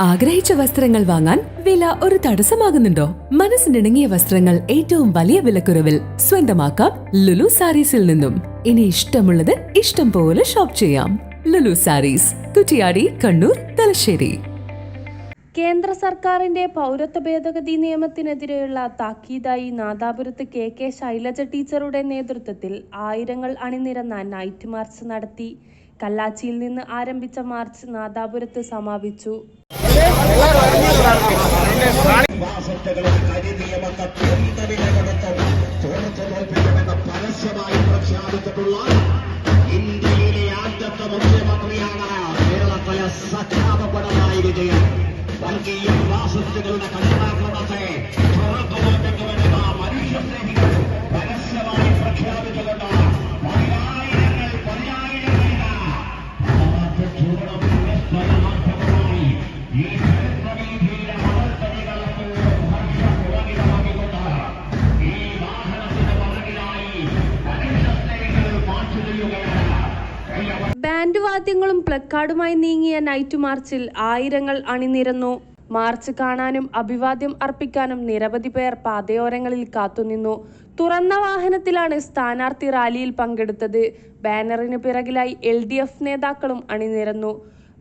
ആഗ്രഹിച്ച വസ്ത്രങ്ങൾ വാങ്ങാൻ വില ഒരു തടസ്സമാകുന്നുണ്ടോ? മനസ്സിനിണങ്ങിയ വസ്ത്രങ്ങൾ ഏറ്റവും വലിയ വിലക്കുറവിൽ സ്വന്തമാക്കാം ലുലു സാരീസിൽ നിന്നും. ഇനി ഇഷ്ടമുള്ളത് ഇഷ്ടം പോലെ ഷോപ്പ് ചെയ്യാം. ലുലു സാരീസ് കുറ്റിയാടി കണ്ണൂർ തലശ്ശേരി. കേന്ദ്ര സർക്കാരിന്റെ പൗരത്വ ഭേദഗതി നിയമത്തിനെതിരെയുള്ള താക്കീതായി നാദാപുരത്ത് കെ കെ ശൈലജ ടീച്ചറുടെ നേതൃത്വത്തിൽ ആയിരങ്ങൾ അണിനിരന്ന നൈറ്റ് മാർച്ച് നടത്തി. കല്ലാച്ചിയിൽ നിന്ന് ആരംഭിച്ച മാർച്ച് നാദാപുരത്ത് സമാപിച്ചു. പരസ്യമായി പ്രഖ്യാപിച്ചിട്ടുള്ള ഇന്ത്യയിലെ ആദ്യത്തെ മുഖ്യമന്ത്രിയാണ് കേരളത്തിലെ സഖാവ് പിണറായി വിജയൻ വർഗീയ വാസത്തുകളുടെ കടന്നാക്രമത്തെ തുറന്നു തോൽപ്പിക്കുമെന്ന് മനുഷ്യസ്നേഹികൾ പരസ്യമായി ബാൻഡ് വാദ്യങ്ങളും പ്ലക്കാർഡുമായി നീങ്ങിയ നൈറ്റ് മാർച്ചിൽ ആയിരങ്ങൾ അണിനിരന്നു. മാർച്ച് കാണാനും അഭിവാദ്യം അർപ്പിക്കാനും നിരവധി പേർ പാതയോരങ്ങളിൽ കാത്തുനിന്നു. തുറന്ന വാഹനത്തിലാണ് സ്ഥാനാർത്ഥി റാലിയിൽ പങ്കെടുത്തത്. ബാനറിന് പിറകിലായി എൽ നേതാക്കളും അണിനിരന്നു.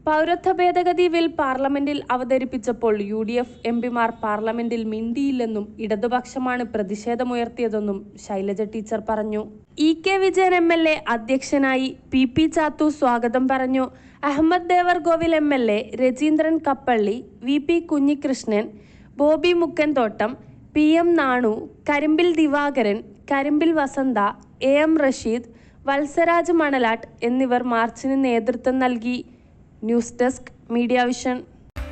പൗരത്വ ഭേദഗതി ബിൽ പാർലമെന്റിൽ അവതരിപ്പിച്ചപ്പോൾ യു ഡി എഫ് എം പിമാർ പാർലമെന്റിൽ മിണ്ടിയില്ലെന്നും ഇടതുപക്ഷമാണ് പ്രതിഷേധമുയർത്തിയതെന്നും ശൈലജ ടീച്ചർ പറഞ്ഞു. E K Vijayan M L A അധ്യക്ഷനായി പി പി ചാത്തു സ്വാഗതം പറഞ്ഞു. Ahammed Devarkovil M L A Rajeendran Kappalli V P Kunhikrishnan Bobby Mukkanthottam P M Nanu Karimbil Divakaran Karimbil Vasantha A M Rasheed Valsaraj Manalattu എന്നിവർ മാർച്ചിന് നേതൃത്വം നൽകി. News desk media vision.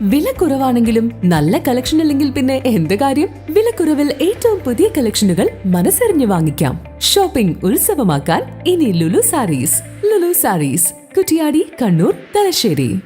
വില കുറവാണെങ്കിലും നല്ല കളക്ഷൻ ഇല്ലെങ്കിൽ പിന്നെ എന്ത് കാര്യം? വിലക്കുറവിൽ ഏറ്റവും പുതിയ കളക്ഷനുകൾ മനസ്സറിഞ്ഞു വാങ്ങിക്കാം. ഷോപ്പിംഗ് ഉത്സവമാക്കാൻ ഇനി ലുലു സാരീസ്. ലുലു സാരീസ്. കുറ്റിയാടി കണ്ണൂർ തലശ്ശേരി.